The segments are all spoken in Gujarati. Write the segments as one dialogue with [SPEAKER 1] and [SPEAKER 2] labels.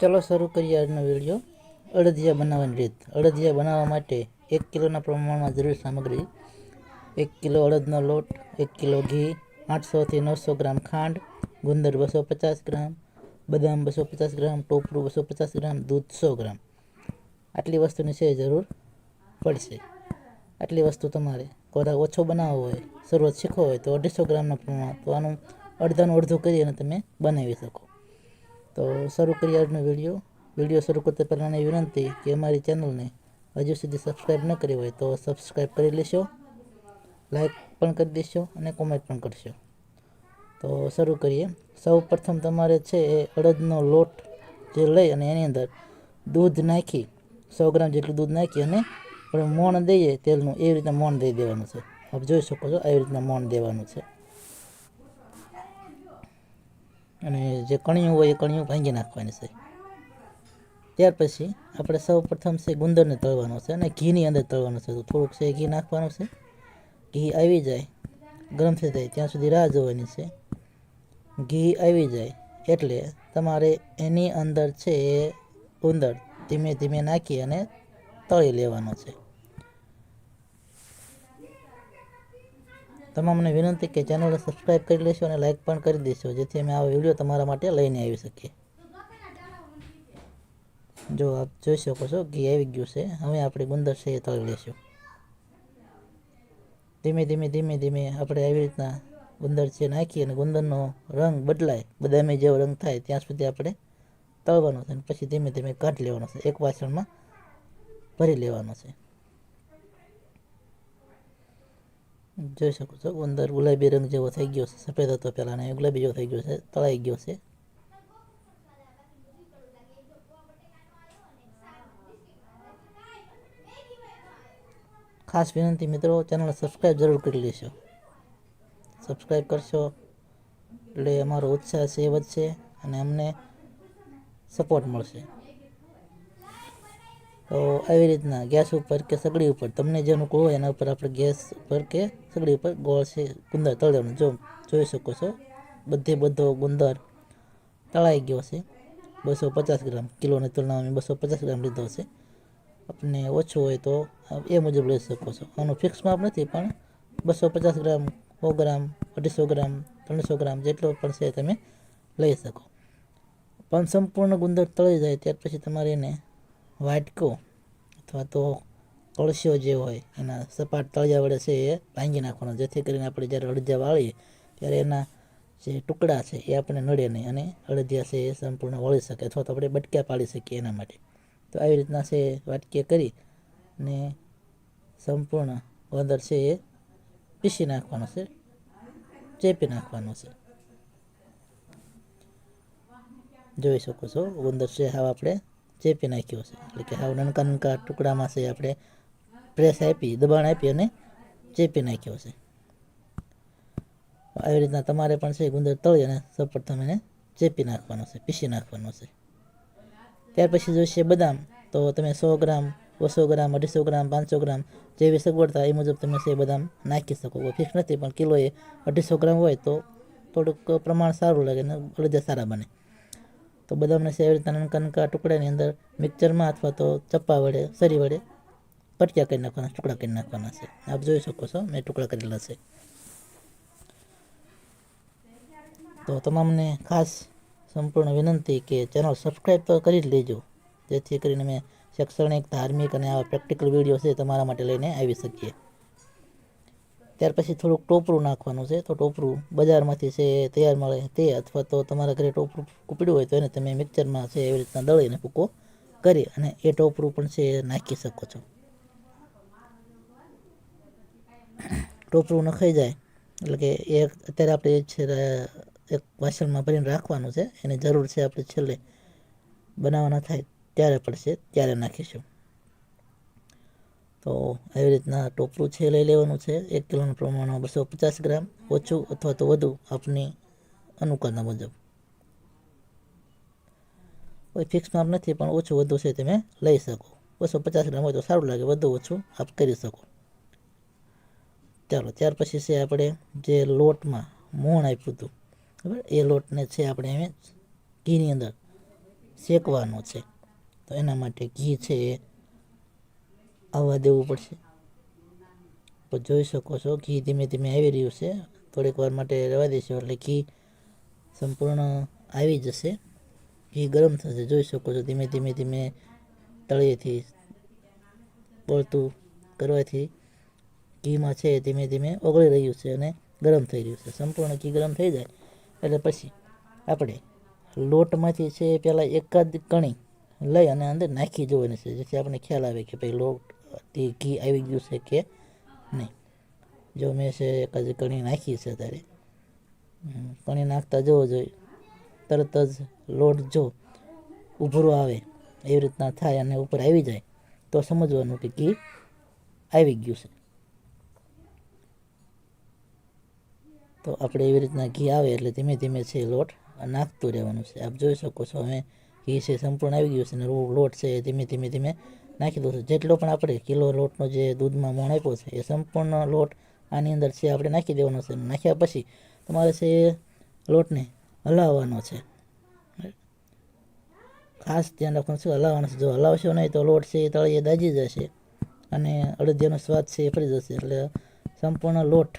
[SPEAKER 1] ચાલો શરૂ કરીએ આજનો વીડિયો. અડદિયા બનાવવાની રીત. અડદિયા બનાવવા માટે એક કિલોના પ્રમાણમાં જરૂરી સામગ્રી, એક કિલો અડદનો લોટ, એક કિલો ઘી, આઠસોથી નવસો ગ્રામ ખાંડ, ગુંદર બસો પચાસ ગ્રામ, બદામ બસો પચાસ ગ્રામ, ટોપરું બસો પચાસ ગ્રામ, દૂધ સો ગ્રામ. આટલી વસ્તુની છે જરૂર પડશે. આટલી વસ્તુ તમારે ખોરાક ઓછો બનાવવો હોય, શરૂઆત શીખવો હોય તો અઢીસો ગ્રામના પ્રમાણ તો આનું અડધાનું અડધું કરી અને તમે બનાવી શકો. તો શરૂ કરીએ આજનો વીડિયો. વીડિયો શરૂ કરતા પહેલાંની વિનંતી કે અમારી ચેનલને હજુ સુધી સબસ્ક્રાઈબ ન કરી હોય તો સબસ્ક્રાઈબ કરી લેશો લાઈક પણ કરી દેશો અને કોમેન્ટ પણ કરશો. તો શરૂ કરીએ. સૌ પ્રથમ તમારે છે એ અડદનો લોટ જે લઈ અને એની અંદર દૂધ નાખી, સો ગ્રામ જેટલું દૂધ નાખી અને મોણ દઈએ તેલનું, એવી રીતના મોણ દઈ દેવાનું છે. આપ જોઈ શકો છો, આવી રીતના મોણ દેવાનું છે. અને જે કણિયું હોય એ કણિયું ભાંગી નાખવાની છે. ત્યાર પછી આપણે સૌ પ્રથમ છે ગુંદરને તળવાનો છે અને ઘીની અંદર તળવાનું છે. તો થોડુંક છે ઘી નાખવાનું છે. ઘી આવી જાય, ગરમ થઈ જાય, ત્યાં સુધી રાહ જોવાની છે. ઘી આવી જાય એટલે તમારે એની અંદર છે એ ગુંદર ધીમે ધીમે નાખી અને તળી લેવાનો છે. તમામને વિનંતી કે ચેનલને સબસ્ક્રાઈબ કરી લેશો અને લાઇક પણ કરી દેશો, જેથી અમે આવા વીડિયો તમારા માટે લઈને આવી શકીએ. જો આપ જોઈ શકો છો, ઘી આવી ગયું છે. હવે આપણે ગુંદર છે એ તળી લેશું. ધીમે ધીમે ધીમે ધીમે આપણે આવી રીતના ગુંદર છે નાખી અને ગુંદરનો રંગ બદલાય. બદામી જેવો રંગ થાય ત્યાં સુધી આપણે તળવાનો છે અને પછી ધીમે ધીમે કાઢી લેવાનો છે. એક વાસણમાં ભરી લેવાનો છે. જોઈ શકો છો. અંદર ગુલાબી રંગ જેવો થઈ ગયો છે. સફેદ હતો પહેલાં અને ગુલાબી જેવો થઈ ગયો છે. તળાઈ ગયો છે. ખાસ વિનંતી મિત્રો, ચેનલ સબસ્ક્રાઈબ જરૂર કરી લેશો સબસ્ક્રાઈબ કરશો એટલે અમારો ઉત્સાહ છે વધશે અને અમને સપોર્ટ મળશે. તો આવી રીતના ગેસ ઉપર કે સગડી ઉપર, તમને જેનું કહો એના ઉપર આપણે ગેસ ઉપર કે સગડી ઉપર ગોળ છે, ગુંદર તળવાનું જો જોઈ શકો છો, બધે બધો ગુંદર તળાઈ ગયો છે. બસો પચાસ ગ્રામ કિલોની તુલનામાં બસો પચાસ ગ્રામ લીધો છે. આપને ઓછું હોય તો એ મુજબ લઈ શકો છો. આનું ફિક્સ માપ નથી, પણ બસો પચાસ ગ્રામ, સો ગ્રામ, અઢીસો ગ્રામ, ત્રણસો ગ્રામ જેટલો પણ છે તમે લઈ શકો. પણ સંપૂર્ણ ગુંદર તળી જાય, ત્યાર પછી તમારે એને વાટકો અથવા તો કળશીઓ જે હોય, એના સપાટ તળિયા વડે છે એ ભાંગી નાખવાનો. જેથી કરીને આપણે જ્યારે અડદિયા વાળીએ ત્યારે એના જે ટુકડા છે એ આપણે નડે નહીં અને અડદિયા છે એ સંપૂર્ણ વળી શકે અથવા તો આપણે બટક્યા પાડી શકીએ એના માટે. તો આવી રીતના છે વાટકીએ કરી ને સંપૂર્ણ ગોંદર છે એ પીસી નાખવાનો છે, ચેપી નાખવાનો છે. જોઈ શકો છો ગુંદર છે હાવ આપણે ચેપી નાખ્યો છે. એટલે કે હાવ નાનકા નનકા ટુકડામાં છે આપણે પ્રેસ આપી, દબાણ આપી અને ચેપી નાખ્યો છે. આવી રીતના તમારે પણ છે ગુંદર તળી અને સૌપ્રથમ એને ચેપી નાખવાનો છે, પીસી નાખવાનો છે. ત્યાર પછી જોઈશે બદામ. તો તમે સો ગ્રામ, બસો ગ્રામ, અઢીસો ગ્રામ, પાંચસો ગ્રામ જેવી સગવડતા એ મુજબ તમે છે બદામ નાખી શકો. ફિક્સ નથી, પણ કિલોએ અઢીસો ગ્રામ હોય તો થોડુંક પ્રમાણ સારું લાગે ને અડદિયા સારા બને. તો બદામને છે એવી નાનકા નાનકા ટુકડાની અંદર મિક્સરમાં અથવા તો ચપ્પા વડે સરી વડે પટિયા કરી નાખવાના, ટુકડા કરી નાખવાના છે. આપ જોઈ શકો છો, મેં ટુકડા કરેલા છે. તો તમામને ખાસ સંપૂર્ણ વિનંતી કે ચેનલ સબસ્ક્રાઈબ તો કરી જ લેજો. જેથી કરીને મેં શૈક્ષણિક, ધાર્મિક અને આવા પ્રેક્ટિકલ વીડિયો છે તમારા માટે લઈને આવી શકીએ. ત્યાર પછી થોડુંક ટોપરું નાખવાનું છે. તો ટોપરું બજારમાંથી છે, તૈયાર મળે તે અથવા તો તમારા ઘરે ટોપરું કૂપડ્યું હોય તો એને તમે મિક્સરમાં છે, એવી રીતના દળીને ભૂકો કરી અને એ ટોપરું પણ છે, નાખી શકો છો. ટોપરું નખાઈ જાય. એટલે કે એ અત્યારે આપણે છે, એક વાસણમાં ભરીને રાખવાનું છે. એની જરૂર છે આપણે છેલ્લે બનાવવાના થાય ત્યારે પડશે ત્યારે નાખીશું. તો આવી રીતના ટોપરું છે લઈ લેવાનું છે. એક કિલોનું પ્રમાણમાં બસો પચાસ ગ્રામ, ઓછું અથવા તો વધુ આપની અનુકૂળતા મુજબ. કોઈ ફિક્સ માપ નથી, પણ ઓછું વધુ છે તમે લઈ શકો. બસો પચાસ ગ્રામ હોય તો સારું લાગે, વધુ ઓછું આપ કરી શકો. ચાલો, ત્યાર પછી છે આપણે જે લોટમાં મોણ આપ્યું હતું, બરાબર? એ લોટને છે આપણે એમ ઘીની અંદર શેકવાનો છે. તો એના માટે ઘી છે એ આવવા દેવું પડશે. તો જોઈ શકો છો, ઘી ધીમે ધીમે આવી રહ્યું છે. થોડીક વાર માટે રહેવા દઈશું એટલે ઘી સંપૂર્ણ આવી જશે. ઘી ગરમ થશે, જોઈ શકો છો. ધીમે ધીમે ધીમે તળિયેથી પડતું કરવાથી ઘીમાં છે, ધીમે ધીમે ઓગળી રહ્યું છે અને ગરમ થઈ રહ્યું છે. સંપૂર્ણ ઘી ગરમ થઈ જાય, એટલે પછી આપણે લોટમાંથી છે પહેલાં એકાદ કણી લઈ અને અંદર નાખી જોવાની છે. જેથી આપણને ખ્યાલ આવે કે ભાઈ લોટ તે ઘી આવી ગયું છે કે નહીં? જો મેં છે એકાદ કણી નાખી છે ત્યારે કણી નાખતા જવો જોઈએ. તરત જ લોટ જો ઉભરો આવે, એવી રીતના થાય અને ઉપર આવી જાય, તો સમજવાનું કે ઘી આવી ગયું છે. તો આપણે એવી રીતના ઘી આવે એટલે ધીમે ધીમે છે લોટ નાખતું રહેવાનું છે. આપ જોઈ શકો છો હવે ઘી છે, સંપૂર્ણ આવી ગયું છે અને લોટ છે એ ધીમે ધીમે ધીમે નાખી દો છે. જેટલો પણ આપણે કિલો લોટનો જે દૂધમાં મોણ આપ્યો છે, એ સંપૂર્ણ લોટ આની અંદર છે, આપણે નાખી દેવાનો છે. નાખ્યા પછી તમારે છે એ લોટને હલાવવાનો છે. ખાસ ધ્યાન રાખવાનું છે, હલાવવાનું છે. જો હલાવશો નહીં તો લોટ છે એ તળિયે દાજી જશે અને અડદિયાનો સ્વાદ છે એ ફરી જશે. એટલે સંપૂર્ણ લોટ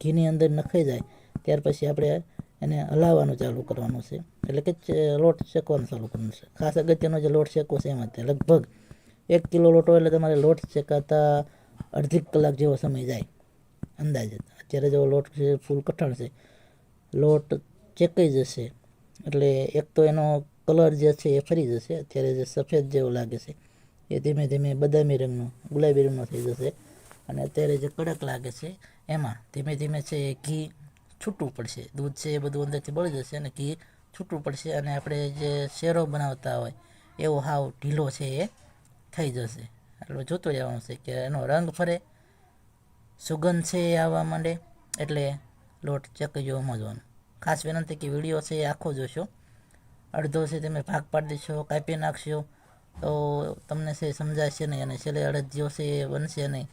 [SPEAKER 1] ઘીની અંદર નખાઈ જાય. ત્યાર પછી આપણે એને હલાવવાનું ચાલુ કરવાનું છે. એટલે કે લોટ શેકવાનું ચાલુ કરવાનું છે. ખાસ અગત્યનો જે લોટ શેકવો છે એમાં તે લગભગ એક કિલો લોટ હોય એટલે તમારે લોટ શેકાતા અડધી કલાક જેવો સમય જાય અંદાજે. અત્યારે જેવો લોટ છે ફૂલ કઠણ છે, લોટ ચેકાઈ જશે એટલે એક તો એનો કલર જે છે એ ફરી જશે. અત્યારે જે સફેદ જેવો લાગે છે એ ધીમે ધીમે બદામી રંગનો, ગુલાબી રંગનો થઈ જશે અને અત્યારે જે કડક લાગે છે એમાં ધીમે ધીમે છે એ ઘી છૂટવું પડશે. દૂધ છે એ બધું અંદરથી બળી જશે અને ઘી છૂટવું પડશે અને આપણે જે શેરો બનાવતા હોય, એવો હાવ ઢીલો છે એ થઈ જશે. એટલે જોતો જવાનું છે કે એનો રંગ ફરે, સુગંધ છે એ આવવા માંડે, એટલે લોટ ચકી જો સમજવાનું ખાસ વિનંતી કે વીડિયો છે એ આખો જોશો. અડધો છે તમે ભાગ પાડી દેશો, કાપી નાખશો, તો તમને છે સમજાશે નહીં અને છેલ્લે અડધ્યો છે એ બનશે નહીં.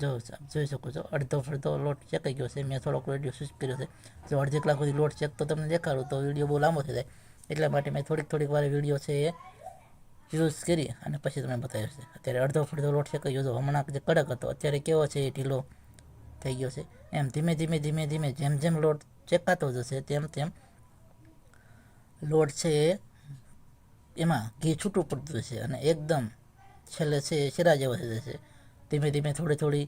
[SPEAKER 1] જો આપ જોઈ શકો છો. અડધો ફરધો લોટ ચેકાઈ ગયો છે. મેં થોડોક વીડિયો સ્વિચ કર્યો છે. જો અડધી કલાક સુધી લોટ ચેક તો તમને દેખાડું તો વીડિયો બહુ લાંબો થઈ જાય. એટલા માટે મેં થોડીક થોડીક વાર વીડિયો છે એ યુઝ કરી અને પછી તમને બતાવ્યો છે. અત્યારે અડધો ફરધો લોટ શેકાઈ ગયો હતો હમણાં જે કડક હતો. અત્યારે કેવો છે એ ઢીલો થઈ ગયો છે. એમ ધીમે ધીમે ધીમે ધીમે જેમ જેમ લોટ ચેકાતો જશે તેમ તેમ લોટ છે એ એમાં ઘી છૂટું પડતું છે અને એકદમ છેલ્લે છે એ જેવો થઈ જશે. ધીમે ધીમે થોડી થોડી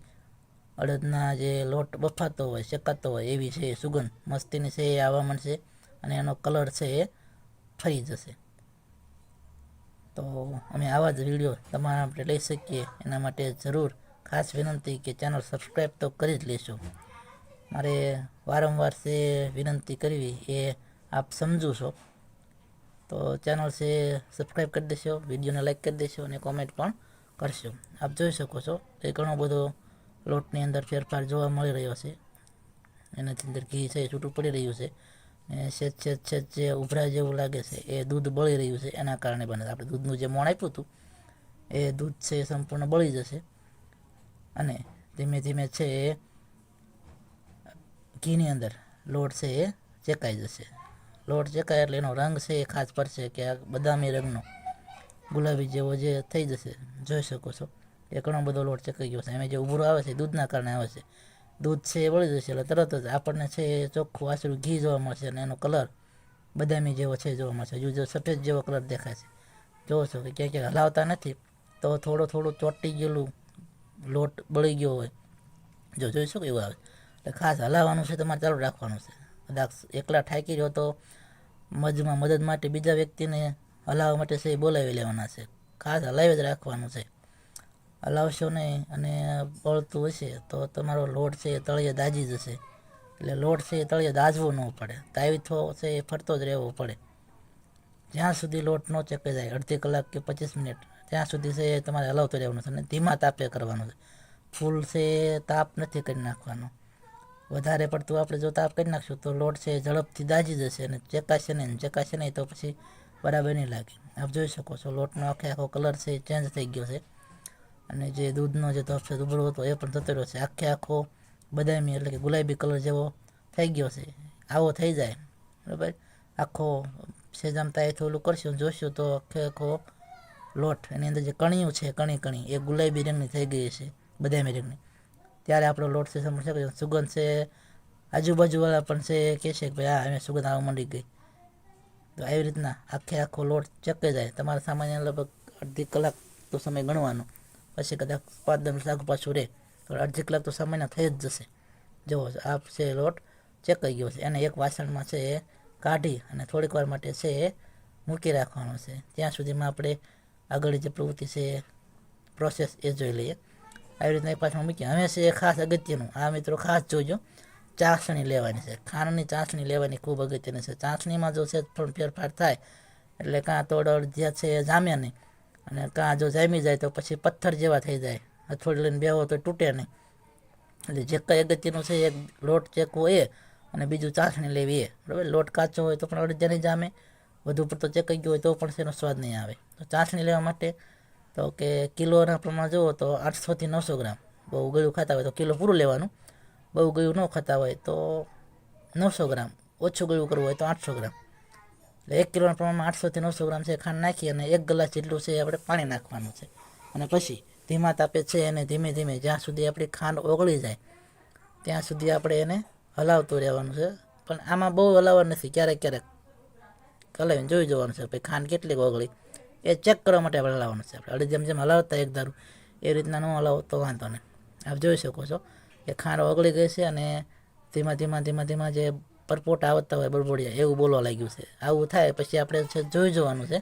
[SPEAKER 1] અડદના જે લોટ બફાતો હોય, શેકાતો હોય, એવી છે એ સુગંધ. મસ્તીની છે એ આવવા માંડશે અને એનો કલર છે એ ફરી જશે. તો અમે આવા જ વીડિયો તમારા આપણે લઈ શકીએ. એના માટે જરૂર ખાસ વિનંતી કે ચેનલ સબસ્ક્રાઈબ તો કરી જ લેશો. મારે વારંવાર છે વિનંતી કરવી એ આપ સમજો છો. તો ચેનલ છે સબસ્ક્રાઈબ કરી દેશો, વિડીયોને લાઈક કરી દેશો અને કોમેન્ટ પણ કરશો. આપ જોઈ શકો છો કે ઘણો બધો લોટની અંદર ફેરફાર જોવા મળી રહ્યો છે. એનાથી અંદર ઘી છે, એ છૂટું પડી રહ્યું છે. ને છેદ છેદ છેદ જે ઉભરા જેવું લાગે છે, એ દૂધ બળી રહ્યું છે. એના કારણે બને આપણે દૂધનું જે મોણ આપ્યું હતું, એ દૂધ છે એ સંપૂર્ણ બળી જશે. અને ધીમે ધીમે છે એ ઘીની અંદર લોટ છે એ ચેકાઈ જશે. લોટ ચેકાય એટલે એનો રંગ છે એ ખાસ પડશે કે આ બદામી રંગનો. ગુલાબી જેવો જે થઈ જશે, જોઈ શકો છો. એ ઘણો બધો લોટ ચકાઈ ગયો છે. એમાં જે ઉભરો આવે છે, દૂધના કારણે આવે છે. દૂધ છે એ વળી જશે, એટલે તરત જ આપણને છે એ ચોખ્ખું આસરું ઘી જોવા મળશે અને એનો કલર બદામી જેવો છે જોવા મળશે. હજુ જો સફેદ જેવો કલર દેખાય છે. જોવો છો કે ક્યાંક ક્યાંક હલાવતા નથી, તો થોડો થોડું ચોંટી ગયેલું લોટ બળી ગયો હોય. જો જોઈ શકો એવું આવે. એટલે ખાસ હલાવવાનું છે, તમારે ચાલુ રાખવાનું છે. કદાચ એકલા ઠાકી રહ્યો તો મજમાં મદદ માટે બીજા વ્યક્તિને હલાવવા માટે છે એ બોલાવી લેવાના છે. ખાસ હલાવી જ રાખવાનું છે. હલાવશો નહીં અને બળતું હશે તો તમારો લોટ છે એ તળિયે દાજી જશે. એટલે લોટ છે એ તળિયે દાજવો ન પડે. તાવીથો છે એ ફરતો જ રહેવો પડે. જ્યાં સુધી લોટ ન ચકે જાય, અડધી કલાક કે પચીસ મિનિટ, ત્યાં સુધી છે એ તમારે હલાવતું રહેવાનું છે અને ધીમા તાપે કરવાનું છે. ફૂલ છે એ તાપ નથી કરી નાખવાનો. વધારે પડતું આપણે જો તાપ કરી નાખશું તો લોટ છે એ ઝડપથી દાજી જશે અને ચેકાશે નહીં ચેકાશે નહીં તો પછી બરાબર નહીં લાગે. આપ જોઈ શકો છો, લોટનો આખે આખો કલર છે ચેન્જ થઈ ગયો છે. અને જે દૂધનો જે તપ છે, દુબળો હતો, એ પણ થતો રહ્યો છે. આખે આખો બદામી એટલે કે ગુલાબી કલર જેવો થઈ ગયો છે. આવો થઈ જાય. બરાબર? આખો સેજામતા એ ઓલું કરશું, જોશું તો આખે આખો લોટ, એની અંદર જે કણિયું છે, કણી કણી, એ ગુલાબી રંગની થઈ ગઈ છે, બદામી રંગની. ત્યારે આપણો લોટ છે સમજ શકે સુગંધ છે, આજુબાજુવાળા પણ છે કહે છે કે ભાઈ, હા અમે સુગંધ આવવા માંડી ગઈ. તો આવી રીતના આખે આખો લોટ ચકે જાય. તમારે સામાન્ય લગભગ અડધી કલાક તો સમય ગણવાનો. પછી કદાચ પાંચ દસ મિનિટ આગળ પાછું રહે તો અડધી કલાક તો સામાન્ય થઈ જ જશે. જુઓ, આ છે લોટ ચેકાઈ ગયો છે. એને એક વાસણમાં છે એ કાઢી અને થોડીક વાર માટે છે એ મૂકી રાખવાનો છે. ત્યાં સુધીમાં આપણે આગળની જે પ્રવૃત્તિ છે પ્રોસેસ એ જોઈ લઈએ. આવી રીતના પાછળ મૂકીએ. હવે છે એ ખાસ અગત્યનું. આ મિત્રો ખાસ જોજો. ચાસણી લેવાની છે. ખાંડની ચાસણી લેવાની ખૂબ અગત્યની છે. ચાસણીમાં જો છે પણ ફેરફાર થાય, એટલે કાં તો જે છે એ જામ્યા નહીં અને કાં જો જામી જાય તો પછી પથ્થર જેવા થઈ જાય. હથોડી લઈને બેહો તો તૂટે નહીં. એટલે જે કંઈ અગત્યનું છે એક લોટ ચેકવો એ અને બીજું ચાસણી લેવી એ. બરાબર? લોટ કાચો હોય તો પણ અડધ્યા નહીં જામે. વધુ પડતો ચેકાઈ ગયો હોય તો પણ તેનો સ્વાદ નહીં આવે. તો ચાસણી લેવા માટે તો કે કિલોના પ્રમાણ જુઓ તો આઠસોથી નવસો ગ્રામ. બહુ ગળ્યું ખાતા હોય તો કિલો પૂરું લેવાનું. બહુ ગયું ન ખાતા હોય તો નવસો ગ્રામ ઓછું ગયું કરવું હોય તો આઠસો ગ્રામ એટલે એક કિલોના પ્રમાણમાં આઠસોથી નવસો ગ્રામ છે ખાંડ નાખી અને એક ગ્લાસ જેટલું છે આપણે પાણી નાખવાનું છે અને પછી ધીમા તાપે છે એને ધીમે ધીમે જ્યાં સુધી આપણી ખાંડ ઓગળી જાય ત્યાં સુધી આપણે એને હલાવતું રહેવાનું છે પણ આમાં બહુ હલાવવાનું નથી ક્યારેક ક્યારેક હલાવીને જોઈ જવાનું છે ભાઈ ખાંડ કેટલીક ઓગળી એ ચેક કરવા માટે આપણે હલાવવાનું છે આપણે જેમ જેમ હલાવતા એક ધારું એ રીતના ન હલાવો તો વાંધો નહીં આપ જોઈ શકો છો કે ખાંડ ઓગળી ગઈ છે અને ધીમા ધીમા ધીમા ધીમા જે પરપોટ આવતા હોય બળબોડિયા એવું બોલવા લાગ્યું છે. આવું થાય પછી આપણે છે જોઈ જવાનું છે.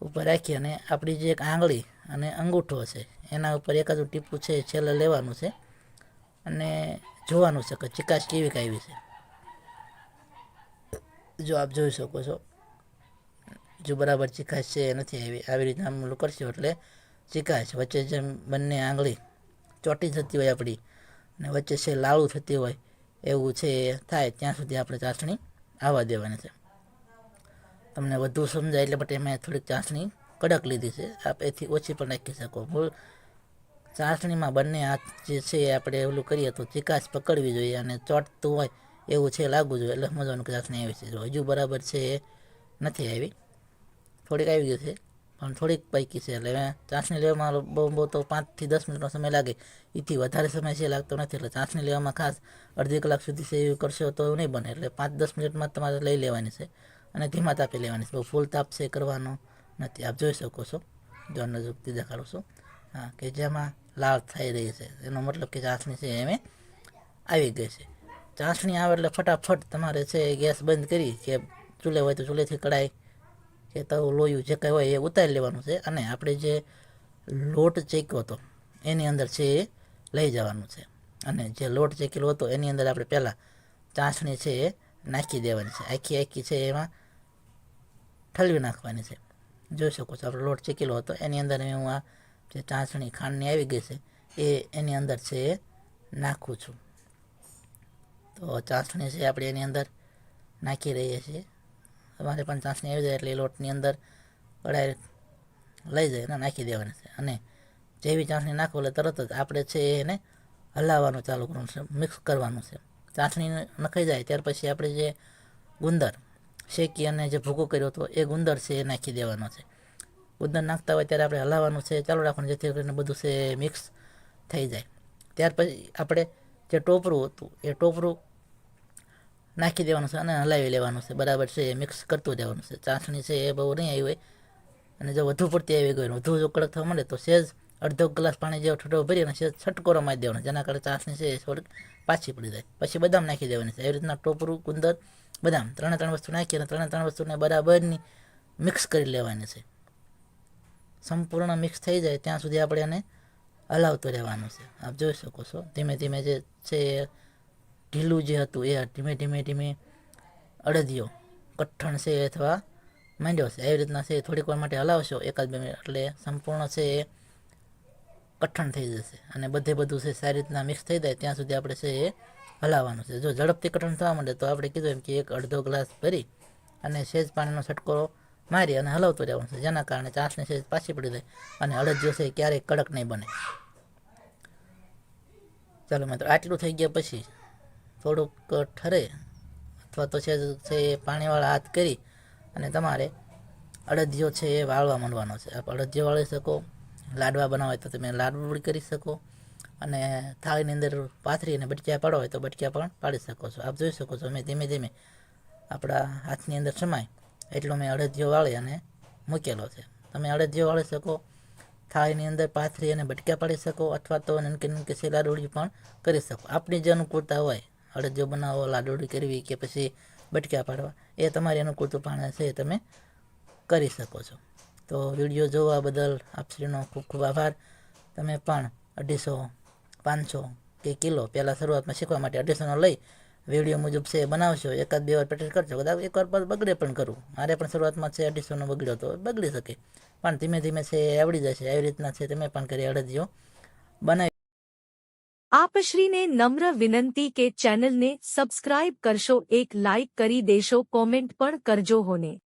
[SPEAKER 1] ઉપર રાખી અને આપણી જે એક આંગળી અને અંગૂઠો છે, એના ઉપર એકાદું ટીપું છે છેલ્લે લેવાનું છે. અને જોવાનું છે કે ચિકાશ કેવી કાવી છે. જો આપ જોઈ શકો છો, જો બરાબર ચિકાશ છે એ નથી આવી આવી રીતે આમ કરશો એટલે ચિકાશ વચ્ચે જેમ બંને આંગળી ચોટી થતી હોય આપણી અને વચ્ચે છે લાળું થતી હોય એવું છે એ થાય ત્યાં સુધી આપણે ચાસણી આવવા દેવાની છે. તમને વધુ સમજાય એટલે માટે મેં થોડીક ચાસણી કડક લીધી છે. આપ એથી ઓછી પણ નાખી શકો. ભૂલ ચાસણીમાં બંને હાથ જે છે આપણે ઓલું કરીએ તો ચિકાસ પકડવી જોઈએ અને ચોટતું હોય એવું છે લાગવું જોઈએ. એટલે સમજવાનું કે ચાસણી આવી છે. હજુ બરાબર છે એ નથી આવી. થોડીક આવી ગઈ છે. પણ થોડીક પૈકી છે. એટલે ચાસણી લેવામાં બહુ બહુ તો પાંચથી દસ મિનિટનો સમય લાગે. એથી વધારે સમય છે લાગતો નથી. એટલે ચાસણી લેવામાં ખાસ અડધી કલાક સુધી સેવ કરશો તો એવું નહીં બને. એટલે પાંચ દસ મિનિટમાં તમારે લઈ લેવાની છે અને ધીમા તાપે લેવાની છે. બહુ ફૂલ તાપ છે કરવાનો નથી. આપ જોઈ શકો છો. જો નજીકથી દેખાડું છું. હા, કે જેમાં લાળ થઈ રહી છે. એનો મતલબ કે ચાસણી છે એમ આવી ગઈ છે. ચાસણી આવે એટલે ફટાફટ તમારે છે ગેસ બંધ કરી. કે ચૂલે હોય તો ચૂલેથી કઢાઈ કે તો લોયું જે કંઈ હોય એ ઉતારી લેવાનું છે અને આપણે જે લોટ ચેક્યો હતો, એની અંદર છે એ લઈ જવાનું છે. અને જે લોટ ચેકેલો હતો, એની અંદર આપણે પહેલાં ચાસણી છે એ નાખી દેવાની છે. આખી આખી છે એમાં ઠલવી નાખવાની છે. જોઈ શકો છો, આપણે લોટ ચેકેલો હતો, એની અંદર હું આ જે ચાસણી ખાંડની આવી ગઈ છે, એ એની અંદર છે એ નાખું છું. તો ચાસણી છે આપણે એની અંદર નાખી રહીએ છીએ. તમારે પણ ચાસણી આવી જાય એટલે એ લોટની અંદર કડાઈ લઈ જાય અને નાખી દેવાની છે. અને જેવી ચાસણી નાખો એટલે તરત જ આપણે છે એને હલાવવાનું ચાલુ કરવાનું છે, મિક્સ કરવાનું છે. ચાસણી નખાઈ જાય ત્યાર પછી આપણે જે ગુંદર શેકી અને જે ભૂકો કર્યો હતો એ ગુંદર છે એ નાખી દેવાનો છે. ગુંદર નાખતા હોય ત્યારે આપણે હલાવવાનું છે, ચાલુ રાખવાનું જેથી કરીને બધું છે મિક્સ થઈ જાય. ત્યાર પછી આપણે જે ટોપરું હતું એ ટોપરું નાખી દેવાનું છે અને હલાવી લેવાનું છે. બરાબર છે મિક્સ કરતું જવાનું છે. ચાસણી છે એ બહુ નહીં આવી હોય. અને જો વધુ પડતી આવી ગઈ વધુ જો કડક થવા મળે તો સેજ અડધો ગ્લાસ પાણી જેવો ઠંડો ભરી અને સેજ છટકોરો મારી દેવાનો, જેના કારણે ચાસણી છે એ થોડીક પાછી પડી જાય. પછી બદામ નાખી દેવાની છે. એવી રીતના ટોપરું ગુંદર બદામ ત્રણે ત્રણ વસ્તુ નાખી અને ત્રણે ત્રણ વસ્તુને બરાબરની મિક્સ કરી લેવાની છે. સંપૂર્ણ મિક્સ થઈ જાય ત્યાં સુધી આપણે એને હલાવતું રહેવાનું છે. આપ જોઈ શકો છો. ધીમે ધીમે જે છે એ ઢીલું જે હતું એ ધીમે ધીમે ધીમે અડદિયો કઠણ છે અથવા માંડ્યો છે. એવી રીતના છે થોડીક વાર માટે હલાવશો. એકાદ બે મિનિટ. એટલે સંપૂર્ણ છે એ કઠણ થઈ જશે. અને બધે બધું છે સારી રીતના મિક્સ થઈ જાય. ત્યાં સુધી આપણે છે એ હલાવવાનું છે. જો ઝડપથી કઠણ થવા માંડે તો આપણે કીધું એમ કે એક અડધો ગ્લાસ ભરી અને સેજ પાણીનો છટકો મારી અને હલાવતો રહેવાનું છે. જેના કારણે ચાસની સેજ પાછી પડી જાય અને અડદિયો છે એ ક્યારેય કડક નહીં બને. ચાલો મિત્રો, આટલું થઈ ગયા પછી થોડુંક ઠરે અથવા તો છે છે પાણીવાળા હાથ કરી અને તમારે અડદિયો છે એ વાળવા માંડવાનો છે. આપ અડદિયો વાળી શકો, લાડવા બનાવવા હોય તો તમે લાડવું કરી શકો અને થાળીની અંદર પાથરી અને બટકિયા પાડો હોય તો બટકિયા પણ પાડી શકો છો. આપ જોઈ શકો છો મેં ધીમે ધીમે આપણા હાથની અંદર સમાય એટલો મેં અડદિયો વાળી અને મૂકેલો છે. તમે અડદિયો વાળી શકો, થાળીની અંદર પાથરી અને બટક્યા પાડી શકો અથવા તો નનકી નનકી સી લાડુળી પણ કરી શકો. આપણી જે અનુકૂળતા હોય અડદિયો બનાવો, લાડુડી કરવી કે પછી બટક્યા પાડવા, એ તમારી અનુકૂળતું પણ એ તમે કરી શકો છો. તો વીડિયો જોવા બદલ આપશ્રીનો ખૂબ ખૂબ આભાર. તમે પણ અઢીસો, પાંચસો કે કિલો પહેલાં શરૂઆતમાં શીખવા માટે અઢીસોનો લઈ વીડિયો મુજબ છે એ બનાવશો. એકાદ બે વાર પ્રેક્ટિસ કરશો કદાચ એકવાર પર બગડે પણ કરું મારે પણ શરૂઆતમાં છે અઢીસોનો બગડ્યો તો બગડી શકે. પણ ધીમે ધીમે છે એ આવડી જશે. આવી રીતના છે, તમે પણ કરી અડદિયો બનાવી
[SPEAKER 2] આપશ્રીને નમ્ર વિનંતી કે ચેનલને સબસ્ક્રાઇબ કરશો, એક લાઇક કરી દેશો, કોમેન્ટ પણ કરજો હોને.